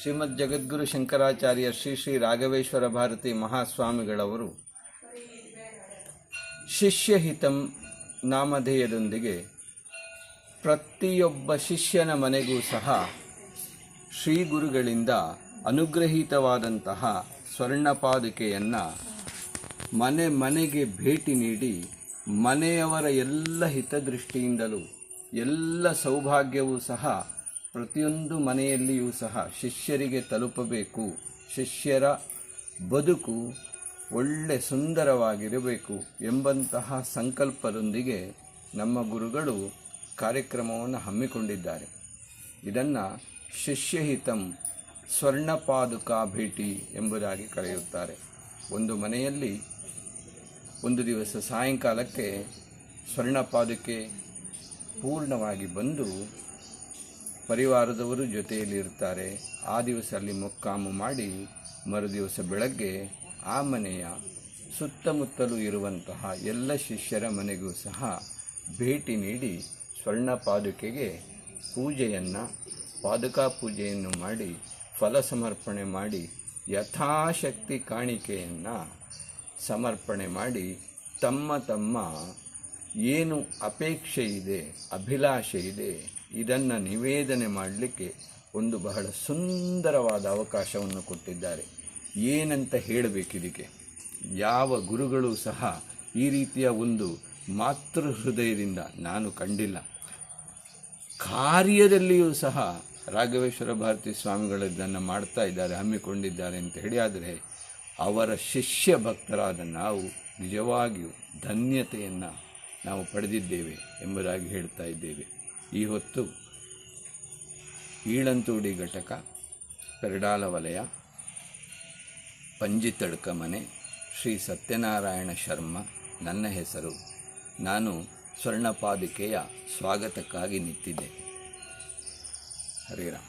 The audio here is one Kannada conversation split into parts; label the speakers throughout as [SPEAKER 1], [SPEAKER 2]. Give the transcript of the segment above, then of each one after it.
[SPEAKER 1] ಶ್ರೀಮದ್ ಜಗದ್ಗುರು ಶಂಕರಾಚಾರ್ಯ ಶ್ರೀ ಶ್ರೀ ರಾಘವೇಶ್ವರ ಭಾರತಿ ಮಹಾಸ್ವಾಮಿಗಳವರು ಶಿಷ್ಯಹಿತಂ ನಾಮಧೇಯದೊಂದಿಗೆ ಪ್ರತಿಯೊಬ್ಬ ಶಿಷ್ಯನ ಮನೆಗೂ ಸಹ ಶ್ರೀ ಗುರುಗಳಿಂದ ಅನುಗ್ರಹೀತವಾದಂತಹ ಸ್ವರ್ಣಪಾದುಕೆಯನ್ನು ಮನೆ ಮನೆಗೆ ಭೇಟಿ ನೀಡಿ ಮನೆಯವರ ಎಲ್ಲ ಹಿತದೃಷ್ಟಿಯಿಂದಲೂ ಎಲ್ಲ ಸೌಭಾಗ್ಯವೂ ಸಹ ಪ್ರತಿಯೊಂದು ಮನೆಯಲ್ಲಿಯೂ ಸಹ ಶಿಷ್ಯರಿಗೆ ತಲುಪಬೇಕು. ಶಿಷ್ಯರ ಬದುಕು ಒಳ್ಳೆ ಸುಂದರವಾಗಿರಬೇಕು ಎಂಬಂತಹ ಸಂಕಲ್ಪದೊಂದಿಗೆ ನಮ್ಮ ಗುರುಗಳು ಕಾರ್ಯಕ್ರಮವನ್ನು ಹಮ್ಮಿಕೊಂಡಿದ್ದಾರೆ. ಇದನ್ನು ಶಿಷ್ಯಹಿತಂ ಸ್ವರ್ಣಪಾದುಕಾ ಭೇಟಿ ಎಂಬುದಾಗಿ ಕರೆಯುತ್ತಾರೆ. ಒಂದು ಮನೆಯಲ್ಲಿ ಒಂದು ದಿವಸ ಸಾಯಂಕಾಲಕ್ಕೆ ಸ್ವರ್ಣಪಾದುಕೆ ಪೂರ್ಣವಾಗಿ ಬಂದು ಪರಿವಾರದವರು ಜೊತೆಯಲ್ಲಿ ಇರ್ತಾರೆ ಆ ದಿವಸ ಅಲ್ಲಿ ಮೊಕ್ಕಾಮು ಮಾಡಿ ಮರುದಿವಸ ಬೆಳಗ್ಗೆ ಆ ಮನೆಯ ಸುತ್ತಮುತ್ತಲೂ ಇರುವಂತಹ ಎಲ್ಲ ಶಿಷ್ಯರ ಮನೆಗೂ ಸಹ ಭೇಟಿ ನೀಡಿ ಸ್ವರ್ಣ ಪಾದುಕೆಗೆ ಪೂಜೆಯನ್ನು, ಪಾದುಕಾ ಪೂಜೆಯನ್ನು ಮಾಡಿ, ಫಲ ಸಮರ್ಪಣೆ ಮಾಡಿ, ಯಥಾಶಕ್ತಿ ಕಾಣಿಕೆಯನ್ನು ಸಮರ್ಪಣೆ ಮಾಡಿ ತಮ್ಮ ತಮ್ಮ ಏನು ಅಪೇಕ್ಷೆ ಇದೆ, ಅಭಿಲಾಷೆ ಇದೆ, ಇದನ್ನು ನಿವೇದನೆ ಮಾಡಲಿಕ್ಕೆ ಒಂದು ಬಹಳ ಸುಂದರವಾದ ಅವಕಾಶವನ್ನು ಕೊಟ್ಟಿದ್ದಾರೆ. ಏನಂತ ಹೇಳಬೇಕಿದಕ್ಕೆ ಯಾವ ಗುರುಗಳು ಸಹ ಈ ರೀತಿಯ ಒಂದು ಮಾತೃ ಹೃದಯದಿಂದ ನಾನು ಕಂಡಿಲ್ಲ. ಕಾರ್ಯದಲ್ಲಿಯೂ ಸಹ ರಾಘವೇಶ್ವರ ಭಾರತಿ ಸ್ವಾಮಿಗಳು ಇದನ್ನು ಮಾಡ್ತಾ ಇದ್ದಾರೆ, ಹಮ್ಮಿಕೊಂಡಿದ್ದಾರೆ ಅಂತ ಹೇಳಿ, ಆದರೆ ಅವರ ಶಿಷ್ಯ ಭಕ್ತರಾದ ನಾವು ನಿಜವಾಗಿಯೂ ಧನ್ಯತೆಯನ್ನು ನಾವು ಪಡೆದಿದ್ದೇವೆ ಎಂಬುದಾಗಿ ಹೇಳ್ತಾ ಇದ್ದೇವೆ. ಈ ಹೊತ್ತು ಈಳಂತೂಡಿ ಘಟಕ, ಪೆರಡಾಲ ವಲಯ ಪಂಜಿತಡ್ಕ ಮನೆ, ಶ್ರೀ ಸತ್ಯನಾರಾಯಣ ಶರ್ಮ ನನ್ನ ಹೆಸರು. ನಾನು ಸ್ವರ್ಣಪಾದಿಕೆಯ ಸ್ವಾಗತಕ್ಕಾಗಿ ನಿಂತಿದ್ದೆ. ಹರಿರಾಮ್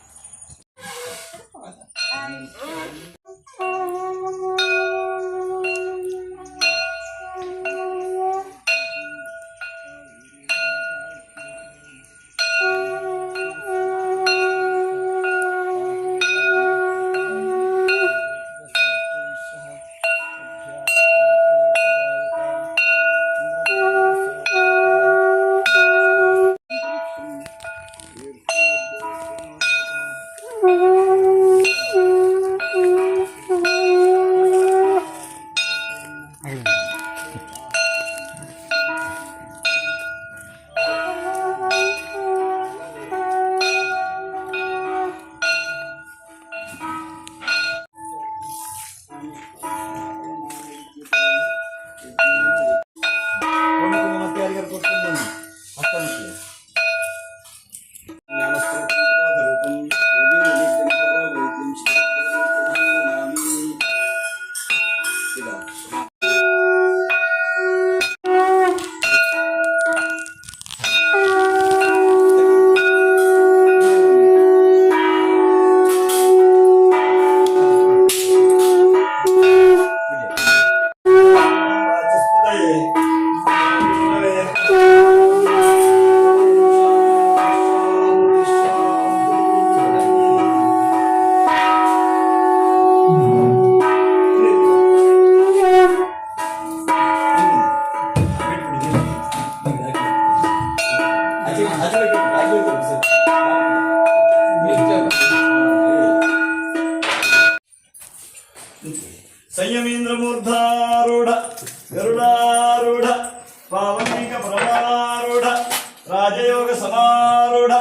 [SPEAKER 2] ರಾಜಯೋಗ ಸಮಾರೂಢ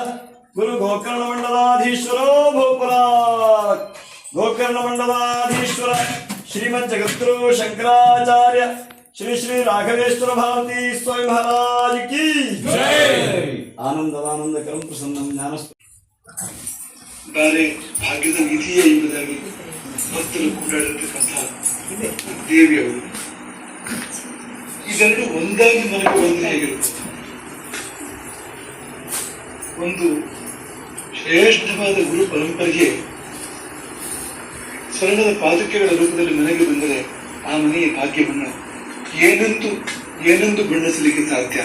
[SPEAKER 2] ಗುರು ಗೋಕರ್ಣ ಮಂಡಲಾಧೀಶ್ವರೋ ಭೂಪುರ ಗೋಕರ್ಣ ಮಂಡಲಾಧೀಶ್ವರ ಶ್ರೀಮದ್ ಜಗದ್ಗುರು ಶಂಕರಾಚಾರ್ಯ ಶ್ರೀ ಶ್ರೀ ರಾಘವೇಶ್ವರ ಭಾರತಿ ಸ್ವಾಮಿ ಮಹಾರಾಜ್ ಕಿ ಆನಂದದಾನಂದ ಕರಂ ಪ್ರಸನ್ನಂ ಜ್ಞಾನ
[SPEAKER 3] ಬಾರೆ ಭಾಗ್ಯದ ನಿಧಿಯೇ ಎಂಬುದಾಗಿ ಭಕ್ತರು ಕೊಂಡಾಡಿರ್ತಕ್ಕಂಥ ದೇವಿಯವರು ಇದೆರಡು ಒಂದಾಗಿ ನನಗೆ ವಂದನೆಯಾಗಿರುತ್ತೆ ಒಂದು ಶ್ರೇಷ್ಠವಾದ ಗುರು ಪರಂಪರೆಗೆ ಸ್ವರ್ಣದ ಪಾದುಕೆಗಳ ರೂಪದಲ್ಲಿ ಮನೆಗೆ ಬಂದರೆ ಆ ಮನೆಯ ಭಾಗ್ಯವನ್ನು ಏನಂತೂ ಏನಂದು ಬಣ್ಣಿಸಲಿಕ್ಕೆ ಸಾಧ್ಯ?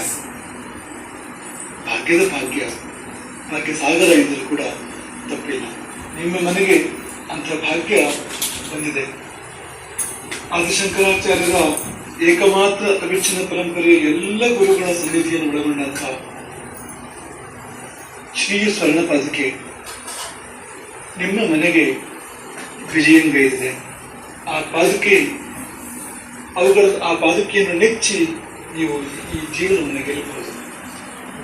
[SPEAKER 3] ಭಾಗ್ಯದ ಭಾಗ್ಯ ಭಾಗ್ಯ ಸಾಗರ ಎಂದರೂ ಕೂಡ ತಪ್ಪಿಲ್ಲ. ನಿಮ್ಮ ಮನೆಗೆ ಅಂತ ಭಾಗ್ಯ ಬಂದಿದೆ. ಆದಿಶಂಕರಾಚಾರ್ಯರ ಏಕಮಾತ್ರ ಅವಿಚ್ಛಿನ್ನ ಪರಂಪರೆಯ ಎಲ್ಲ ಗುರುಗಳ ಸನ್ನಿಧಿಯನ್ನು ಒಳಗೊಂಡಂತಹ ಶ್ರೀ ಸ್ವರ್ಣ ಪಾದಕೆ ನಿಮ್ಮ ಮನೆಗೆ ವಿಜಯಂಗೈದಿದೆ ಆ ಪಾದುಕೆ ಅವುಗಳ, ಆ ಪಾದಕೆಯನ್ನು ನೆಚ್ಚಿ ನೀವು ಈ ಜೀವನವನ್ನು ಗೆಲ್ಲಬಹುದು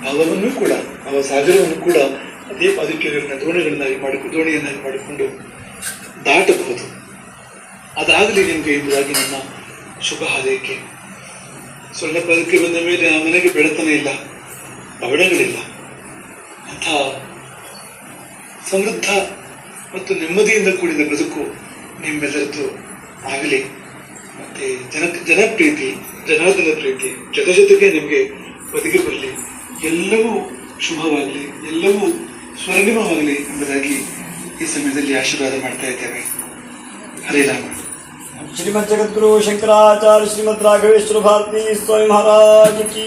[SPEAKER 3] ಭವನನ್ನು ಕೂಡ ಅವ ಸಾಗರವನ್ನು ಕೂಡ ಅದೇ ಪಾದಕೆಗಳನ್ನ ದೋಣಿಗಳನ್ನಾಗಿ ಮಾಡಿ ದೋಣಿಯನ್ನಾಗಿ ಮಾಡಿಕೊಂಡು ದಾಟಬಹುದು. ಅದಾಗಲಿ ನಿಮಗೆ ಎಂಬುದಾಗಿ ನನ್ನ ಶುಭ ಹಾರೈಕೆ. ಸ್ವರ್ಣ ಪದಕ್ಕೆ ಬಂದ ಮೇಲೆ ಆ ಮನೆಗೆ ಬೆಳತನ ಇಲ್ಲ ಪವಡಗಳಿಲ್ಲ ಅಂಥ ಸಮೃದ್ಧ ಮತ್ತು ನೆಮ್ಮದಿಯಿಂದ ಕೂಡಿದ ಬದುಕು ನಿಮ್ಮೆಲ್ಲರದ್ದು ಆಗಲಿ. ಮತ್ತೆ ಜನ ಜನಪ್ರೀತಿ ಜನಾರ್ದನ ಪ್ರೀತಿ ಜೊತೆ ಜೊತೆಗೆ ನಿಮಗೆ ಬದುಕಿ ಬರಲಿ. ಎಲ್ಲವೂ ಶುಭವಾಗಲಿ ಎಲ್ಲವೂ ಸ್ವರ್ಣಿಮವಾಗಲಿ ಎಂಬುದಾಗಿ ಈ ಸಮಯದಲ್ಲಿ ಆಶೀರ್ವಾದ ಮಾಡ್ತಾ ಇದ್ದೇವೆ.
[SPEAKER 2] ಹರಿರಾಮ ಶ್ರೀಮದ್ ಜಗದ್ಗುರು ಶಂಕರಾಚಾರ್ಯ ಶ್ರೀಮದ್ ರಾಘವೇಶ್ವರ ಭಾರತೀ ಸ್ವಾಮಿ ಮಹಾರಾಜ್ ಕಿ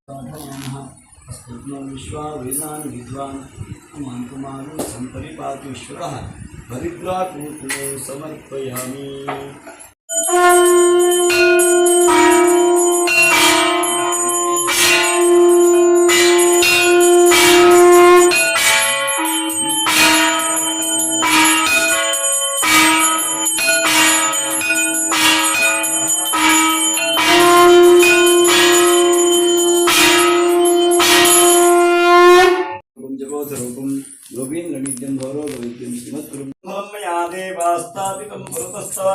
[SPEAKER 2] अस्मद्नो विश्वा वेदान् विद्वान्। अमान कुमारो सम्परिपातु ईश्वरः हरिद्राकूतो समर्पयामि। मया देवास्तापिकं पुरतस्तव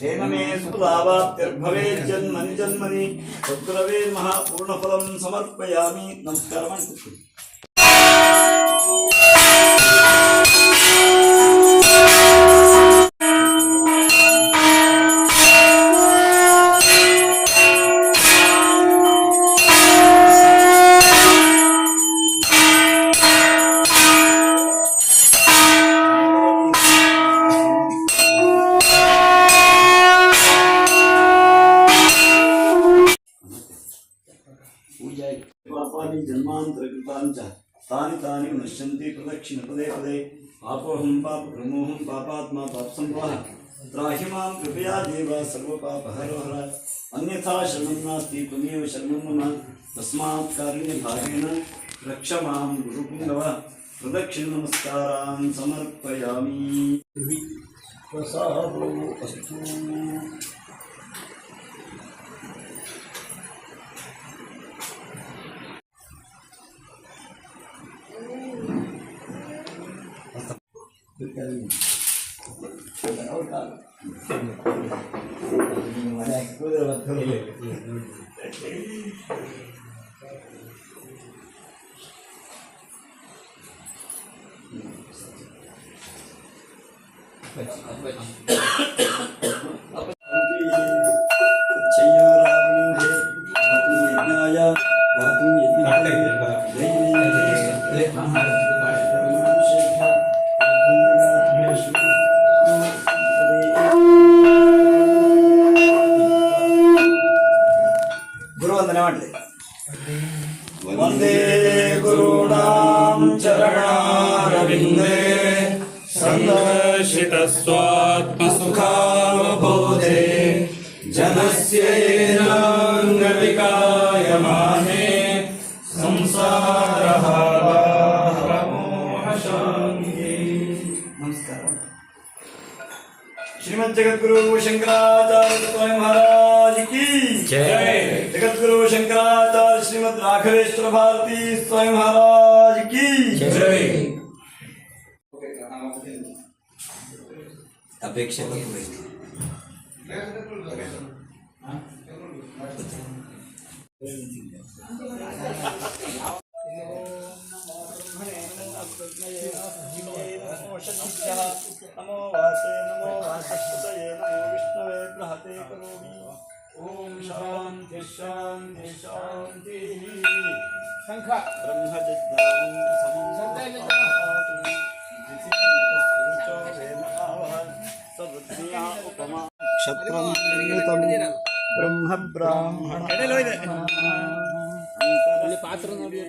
[SPEAKER 2] तेन मे सुलावाप्तिर्भवेज्जन्मनि जन्मनि तद्गुरवे महापूर्णफलं समर्पयामि नमस्कारः नश्यन्ति प्रदक्षिणपदे पदे पापोऽहं पापप्रमोहं पापात्मा पापसम्भवः त्राहि माँ कृपया देव सर्वपापहरो हर अन्यथा शरणं नास्ति, त्वमेव शरणं मम। तस्मात् कारुण्यभावेन रक्ष माँ गुरुपुङ्गव प्रदक्षिणनमस्कारान् समर्पयामि। प्रसादो अस्तु
[SPEAKER 4] Baik,
[SPEAKER 2] baik. यस्येनाङ्गविकाय माहे श्रीमद जगत शंकराचार्य महाराज की
[SPEAKER 4] जय।
[SPEAKER 2] जगत गुरु शंकराचार्य श्रीमद राघवेश्वर भारती स्वामी महाराज की
[SPEAKER 4] जय
[SPEAKER 2] अपेक्षा नमो वासे नमो वासस्पतये नमो विष्णवे बृहते करोमि ॐ शान्ति शान्ति शान्तिः शङ्ख ब्रह्मजिज्ञानं क्षत्रं ಬ್ರಹ್ಮ ಬ್ರಾಹ್ಮಣ. ಪಾತ್ರ ನೋಡಿ